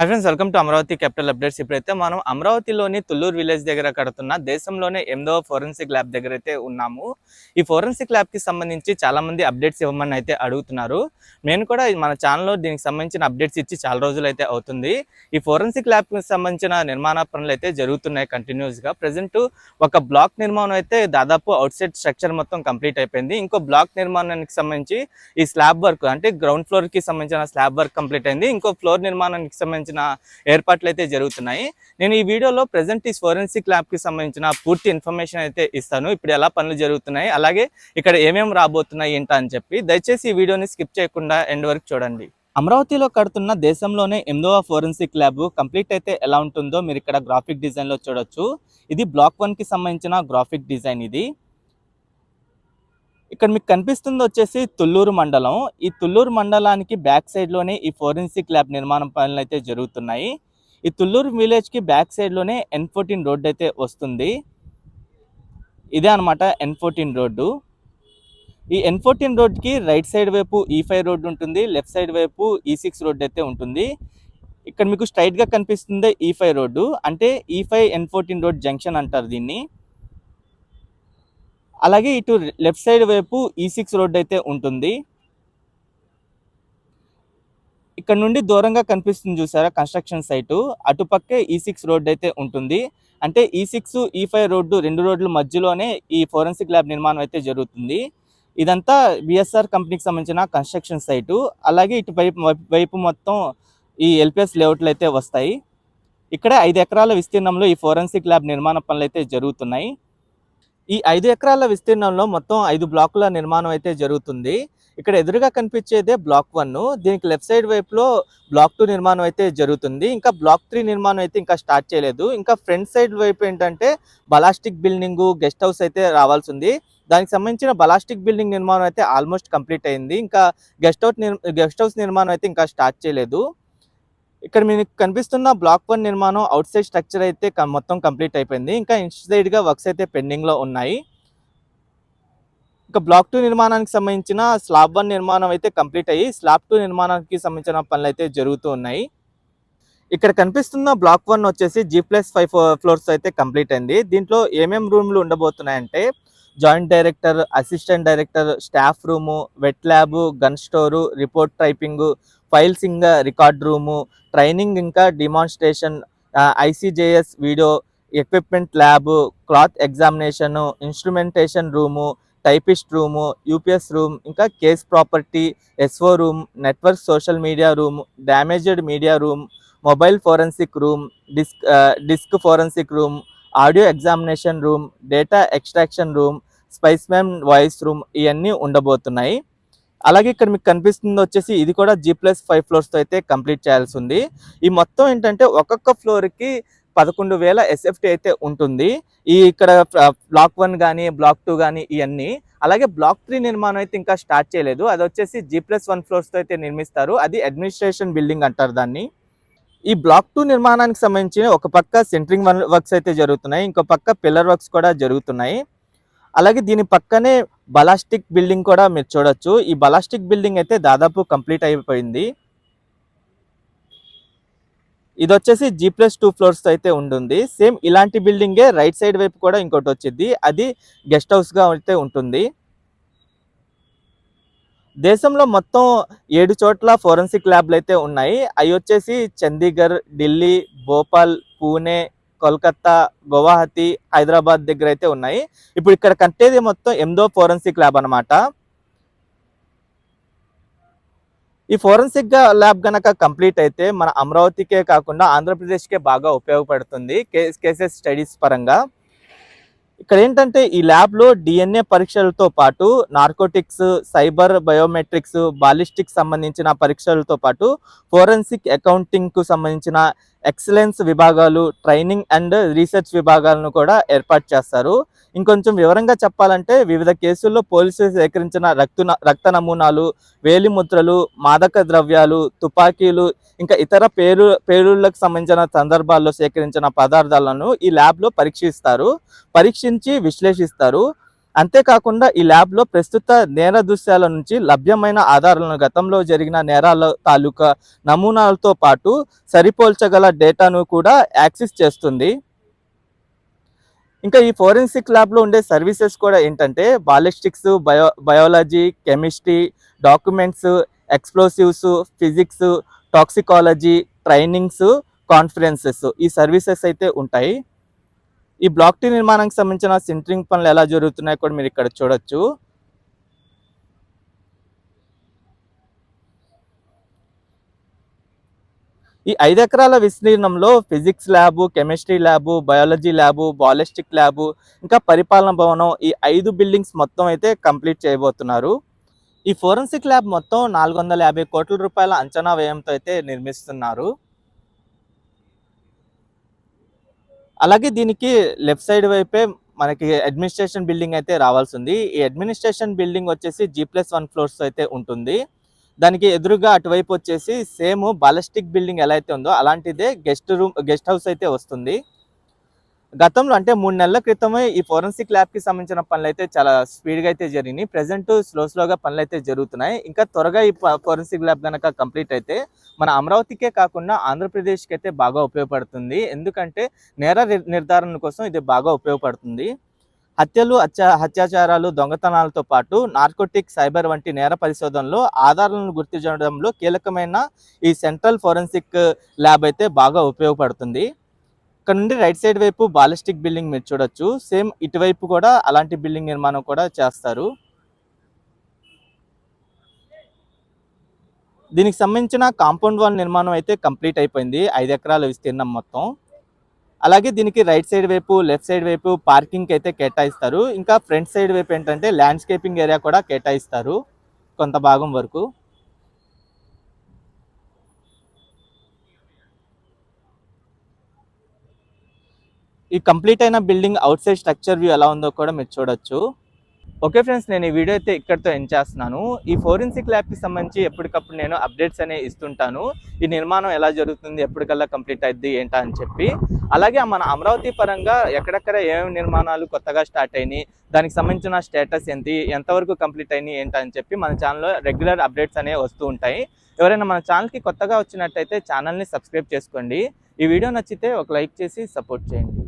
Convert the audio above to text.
Hi friends welcome to Amaravati capital updates ఇప్పుడైతే మనం అమరావతిలోని తుల్లూరు విలేజ్ దగ్గర కడుతున్న దేశంలోనే ఎనిమిదవ ఫోరెన్సిక్ ల్యాబ్ దగ్గర అయితే ఉన్నాము. ఈ ఫోరెన్సిక్ ల్యాబ్కి సంబంధించి చాలా మంది అప్డేట్స్ ఇవ్వమని అయితే అడుగుతున్నారు. నేను కూడా మన ఛానల్లో దీనికి సంబంధించిన అప్డేట్స్ ఇచ్చి చాలా రోజులు అయితే అవుతుంది. ఈ ఫోరెన్సిక్ ల్యాబ్కి సంబంధించిన నిర్మాణ పనులు అయితే జరుగుతున్నాయి కంటిన్యూస్గా. ప్రజెంట్ ఒక బ్లాక్ నిర్మాణం అయితే దాదాపు అవుట్ సైడ్ స్ట్రక్చర్ మొత్తం కంప్లీట్ అయిపోయింది. ఇంకో బ్లాక్ నిర్మాణానికి సంబంధించి ఈ స్లాబ్ వర్క్ అంటే గ్రౌండ్ ఫ్లోర్కి సంబంధించిన స్లాబ్ వర్క్ కంప్లీట్ అయింది. ఇంకో ఫ్లోర్ నిర్మాణానికి సంబంధించి సంబంధించిన ఏర్పాట్లు అయితే జరుగుతున్నాయి. నేను ఈ వీడియోలో ప్రజెంట్ ఈ ఫోరెన్సిక్ ల్యాబ్కి సంబంధించిన పూర్తి ఇన్ఫర్మేషన్ అయితే ఇస్తాను. ఇప్పుడు ఎలా పనులు జరుగుతున్నాయి అలాగే ఇక్కడ ఏమేమి రాబోతున్నాయి ఏంటా అని చెప్పి దయచేసి ఈ వీడియోని స్కిప్ చేయకుండా ఎండ్ వరకు చూడండి. అమరావతిలో కడుతున్న దేశంలోనే ఎనిమిదవ ఫోరెన్సిక్ ల్యాబ్ కంప్లీట్ అయితే ఎలా ఉంటుందో మీరు ఇక్కడ గ్రాఫిక్ డిజైన్లో చూడొచ్చు. ఇది బ్లాక్ వన్కి సంబంధించిన గ్రాఫిక్ డిజైన్ ఇది. ఇక్కడ మీకు కనిపిస్తుంది వచ్చేసి తుళ్ళూరు మండలం. ఈ తుళ్ళూరు మండలానికి బ్యాక్ సైడ్లోనే ఈ ఫోరెన్సిక్ ల్యాబ్ నిర్మాణం పనులు అయితే జరుగుతున్నాయి. ఈ తుళ్ళూరు విలేజ్కి బ్యాక్ సైడ్లోనే ఎన్ ఫోర్టీన్ రోడ్ అయితే వస్తుంది. ఇదే అనమాట ఎన్ ఫోర్టీన్ రోడ్డు. ఈ ఎన్ ఫోర్టీన్ రోడ్కి రైట్ సైడ్ వైపు e ఈ ఫైవ్ రోడ్డు ఉంటుంది లెఫ్ట్ సైడ్ వైపు e ఈ సిక్స్ రోడ్ అయితే ఉంటుంది. ఇక్కడ మీకు స్ట్రైట్గా కనిపిస్తుంది e ఈ ఫైవ్ రోడ్డు. అంటే E five N fourteen road junction అంటారు దీన్ని. అలాగే ఇటు లెఫ్ట్ సైడ్ వైపు e ఈ సిక్స్ రోడ్ అయితే ఉంటుంది. ఇక్కడ నుండి దూరంగా కనిపిస్తుంది చూసారా కన్స్ట్రక్షన్ సైటు. అటుపక్కే e ఈ సిక్స్ రోడ్ అయితే ఉంటుంది. అంటే ఈ సిక్స్ ఈ ఫైవ్ రోడ్డు రెండు రోడ్ల మధ్యలోనే ఈ ఫోరెన్సిక్ ల్యాబ్ నిర్మాణం అయితే జరుగుతుంది. ఇదంతా బిఎస్ఆర్ కంపెనీకి సంబంధించిన కన్స్ట్రక్షన్ సైటు. అలాగే ఇటు వైపు వైపు మొత్తం ఈ ఎల్పిఎస్ లేఅవుట్లు అయితే వస్తాయి. ఇక్కడ ఐదు ఎకరాల విస్తీర్ణంలో ఈ ఫోరెన్సిక్ ల్యాబ్ నిర్మాణ పనులు అయితే జరుగుతున్నాయి. ఈ ఐదు ఎకరాల విస్తీర్ణంలో మొత్తం ఐదు బ్లాకుల నిర్మాణం అయితే జరుగుతుంది. ఇక్కడ ఎదురుగా కనిపించేదే బ్లాక్ వన్. దీనికి లెఫ్ట్ సైడ్ వైపులో బ్లాక్ టూ నిర్మాణం అయితే జరుగుతుంది. ఇంకా బ్లాక్ త్రీ నిర్మాణం అయితే ఇంకా స్టార్ట్ చేయలేదు. ఇంకా ఫ్రంట్ సైడ్ వైపు ఏంటంటే బలాస్టిక్ బిల్డింగ్ గెస్ట్ హౌస్ అయితే రావాల్సి ఉంది. దానికి సంబంధించిన బలాస్టిక్ బిల్డింగ్ నిర్మాణం అయితే ఆల్మోస్ట్ కంప్లీట్ అయింది. ఇంకా గెస్ట్ హౌస్ గెస్ట్ హౌస్ నిర్మాణం అయితే ఇంకా స్టార్ట్ చేయలేదు. ఇక్కడ మీకు కనిపిస్తున్న బ్లాక్ వన్ నిర్మాణం అవుట్ సైడ్ స్ట్రక్చర్ అయితే మొత్తం కంప్లీట్ అయిపోయింది. ఇంకా ఇన్సైడ్గా వర్క్స్ అయితే పెండింగ్లో ఉన్నాయి. ఇంకా బ్లాక్ టూ నిర్మాణానికి సంబంధించిన స్లాబ్ వన్ నిర్మాణం అయితే కంప్లీట్ అయ్యి స్లాబ్ టూ నిర్మాణానికి సంబంధించిన పనులు అయితే జరుగుతూ ఉన్నాయి. ఇక్కడ కనిపిస్తున్న బ్లాక్ వన్ వచ్చేసి జీ ప్లస్ ఫైవ్ ఫ్లోర్స్ అయితే కంప్లీట్ అయింది. దీంట్లో ఏమేం రూమ్లు ఉండబోతున్నాయంటే joint director assistant director staff room wet lab gun store report typing files ఇంకా రికార్డ్ రూము ట్రైనింగ్ ఇంకా demonstration ICJS video equipment lab cloth examination instrumentation room typist room UPS room ఇంకా case property SO room network social media room damaged media room mobile forensic room disk disk forensic room audio examination room data extraction room specimen voice room ఇవన్నీ ఉండబోతున్నాయి. అలాగే ఇక్కడ మీకు కనిపిస్తుంది వచ్చేసి ఇది కూడా జీ ప్లస్ ఫైవ్ ఫ్లోర్స్తో అయితే కంప్లీట్ చేయాల్సి ఉంది ఈ మొత్తం ఏంటంటే ఒక్కొక్క ఫ్లోర్కి పదకొండు వేల ఎస్ఎఫ్టీ అయితే ఉంటుంది. ఈ ఇక్కడ బ్లాక్ వన్ కానీ బ్లాక్ టూ కానీ ఇవన్నీ అలాగే బ్లాక్ త్రీ నిర్మాణం అయితే ఇంకా స్టార్ట్ చేయలేదు. అది వచ్చేసి జీ ప్లస్ వన్ ఫ్లోర్స్తో అయితే నిర్మిస్తారు. అది అడ్మినిస్ట్రేషన్ బిల్డింగ్ అంటారు దాన్ని. ఈ బ్లాక్ టూ నిర్మాణానికి సంబంధించి ఒక పక్క సెంట్రింగ్ వర్క్స్ అయితే జరుగుతున్నాయి. ఇంకో పక్క పిల్లర్ వర్క్స్ కూడా జరుగుతున్నాయి. అలాగే దీని పక్కనే బలాస్టిక్ బిల్డింగ్ కూడా మీరు చూడొచ్చు. ఈ బలాస్టిక్ బిల్డింగ్ అయితే దాదాపు కంప్లీట్ అయిపోయింది. ఇది వచ్చేసి జీ ప్లస్ టూ ఫ్లోర్స్ అయితే ఉంటుంది. సేమ్ ఇలాంటి బిల్డింగే రైట్ సైడ్ వైపు కూడా ఇంకోటి వచ్చింది అది గెస్ట్ హౌస్గా అయితే ఉంటుంది. దేశంలో మొత్తం ఏడు చోట్ల ఫోరెన్సిక్ ల్యాబ్లు అయితే ఉన్నాయి. అవి వచ్చేసి చండీగఢ్ ఢిల్లీ భోపాల్ పూణే కోల్కత్తా గువాహతి హైదరాబాద్ దగ్గర అయితే ఉన్నాయి. ఇప్పుడు ఇక్కడ కట్టేది మొత్తం ఎనిమిదో ఫోరెన్సిక్ ల్యాబ్ అన్నమాట. ఈ ఫోరెన్సిక్ ల్యాబ్ గనక కంప్లీట్ అయితే మన అమరావతికే కాకుండా ఆంధ్రప్రదేశ్కే బాగా ఉపయోగపడుతుంది కేసెస్ స్టడీస్ పరంగా. ఇక్కడ ఏంటంటే ఈ ల్యాబ్లో డిఎన్ఏ పరీక్షలతో పాటు నార్కోటిక్స్ సైబర్ బయోమెట్రిక్స్ బాలిస్టిక్ సంబంధించిన పరీక్షలతో పాటు ఫోరెన్సిక్ అకౌంటింగ్కు సంబంధించిన ఎక్సలెన్స్ విభాగాలు ట్రైనింగ్ అండ్ రీసెర్చ్ విభాగాలను కూడా ఏర్పాటు చేస్తారు. ఇంకొంచెం వివరంగా చెప్పాలంటే వివిధ కేసుల్లో పోలీసులు సేకరించిన రక్త రక్త నమూనాలు వేలిముద్రలు మాదక ద్రవ్యాలు తుపాకీలు ఇంకా ఇతర పేరు పేలుళ్ళకు సంబంధించిన సందర్భాల్లో సేకరించిన పదార్థాలను ఈ ల్యాబ్లో పరీక్షిస్తారు. పరీక్షించి విశ్లేషిస్తారు. అంతేకాకుండా ఈ ల్యాబ్లో ప్రస్తుత నేర దృశ్యాల నుంచి లభ్యమైన ఆధారాలను గతంలో జరిగిన నేరాల తాలూకా నమూనాలతో పాటు సరిపోల్చగల డేటాను కూడా యాక్సెస్ చేస్తుంది. ఇంకా ఈ ఫోరెన్సిక్ ల్యాబ్లో ఉండే సర్వీసెస్ కూడా ఏంటంటే ballistics bio biology chemistry documents explosives physics toxicology trainings conferences ఈ సర్వీసెస్ అయితే ఉంటాయి. ఈ బ్లాక్ టీ నిర్మాణానికి సంబంధించిన సెంటరింగ్ పనులు ఎలా జరుగుతున్నాయో కూడా మీరు ఇక్కడ చూడొచ్చు. ఈ ఐదు ఎకరాల విస్తీర్ణంలో physics lab chemistry lab biology lab ballistic lab ఇంకా పరిపాలన భవనం ఈ ఐదు బిల్డింగ్స్ మొత్తం అయితే కంప్లీట్ చేయబోతున్నారు. ఈ ఫోరెన్సిక్ ల్యాబ్ మొత్తం నాలుగు వందల యాభై కోట్ల రూపాయల అంచనా వ్యయంతో అయితే నిర్మిస్తున్నారు. అలాగే దీనికి లెఫ్ట్ సైడ్ వైపే మనకి అడ్మినిస్ట్రేషన్ బిల్డింగ్ అయితే రావాల్సి ఉంది ఈ అడ్మినిస్ట్రేషన్ బిల్డింగ్ వచ్చేసి జీ ప్లస్ వన్ ఫ్లోర్స్ అయితే ఉంటుంది. దానికి ఎదురుగా అటువైపు వచ్చేసి సేమ్ బాలస్టిక్ బిల్డింగ్ ఎలా అయితే ఉందో అలాంటిదే గెస్ట్ రూమ్ గెస్ట్ హౌస్ అయితే వస్తుంది. గతంలో అంటే మూడు నెలల క్రితమే ఈ ఫోరెన్సిక్ ల్యాబ్కి సంబంధించిన పనులు అయితే చాలా స్పీడ్గా అయితే జరిగినాయి. ప్రజెంట్ స్లో స్లోగా పనులు అయితే జరుగుతున్నాయి. ఇంకా త్వరగా ఈ ఫోరెన్సిక్ ల్యాబ్ కనుక కంప్లీట్ అయితే మన అమరావతికే కాకుండా ఆంధ్రప్రదేశ్కి అయితే బాగా ఉపయోగపడుతుంది. ఎందుకంటే నేర నిర్ధారణ కోసం ఇది బాగా ఉపయోగపడుతుంది. హత్యలు అత్యా హత్యాచారాలు దొంగతనాలతో పాటు నార్కోటిక్ సైబర్ వంటి నేర పరిశోధనలో ఆధారాలను గుర్తించడంలో కీలకమైన ఈ సెంట్రల్ ఫోరెన్సిక్ ల్యాబ్ అయితే బాగా ఉపయోగపడుతుంది. ఇక్కడ నుండి రైట్ సైడ్ వైపు బాలిస్టిక్ బిల్డింగ్ మీరు చూడొచ్చు. సేమ్ ఇటువైపు కూడా అలాంటి బిల్డింగ్ నిర్మాణం కూడా చేస్తారు. దీనికి సంబంధించిన కాంపౌండ్ వాల్ నిర్మాణం అయితే కంప్లీట్ అయిపోయింది. ఐదు ఎకరాల విస్తీర్ణం మొత్తం. అలాగే దీనికి రైట్ సైడ్ వైపు లెఫ్ట్ సైడ్ వైపు పార్కింగ్కి అయితే కేటాయిస్తారు. ఇంకా ఫ్రంట్ సైడ్ వైపు ఏంటంటే ల్యాండ్స్కేపింగ్ ఏరియా కూడా కేటాయిస్తారు కొంత భాగం వరకు. ఈ కంప్లీట్ అయిన building outside structure view ఎలా ఉందో కూడా మీరు చూడొచ్చు. ఓకే ఫ్రెండ్స్ నేను ఈ వీడియో అయితే ఇక్కడితో ఎండ్ చేస్తున్నాను. ఈ ఫోరెన్సిక్ ల్యాబ్కి సంబంధించి ఎప్పటికప్పుడు నేను అప్డేట్స్ అనేవి ఇస్తుంటాను. ఈ నిర్మాణం ఎలా జరుగుతుంది ఎప్పటికల్లా కంప్లీట్ అయింది ఏంటా అని చెప్పి. అలాగే మన అమరావతి పరంగా ఎక్కడెక్కడ ఏమేమి నిర్మాణాలు కొత్తగా స్టార్ట్ అయినాయి దానికి సంబంధించిన స్టేటస్ ఏంటి ఎంతవరకు కంప్లీట్ అయినాయి ఏంటా అని చెప్పి మన ఛానల్లో రెగ్యులర్ అప్డేట్స్ అనేవి వస్తూ ఉంటాయి. ఎవరైనా మన ఛానల్కి కొత్తగా వచ్చినట్టయితే ఛానల్ని సబ్స్క్రైబ్ చేసుకోండి. ఈ వీడియో నచ్చితే ఒక లైక్ చేసి సపోర్ట్ చేయండి.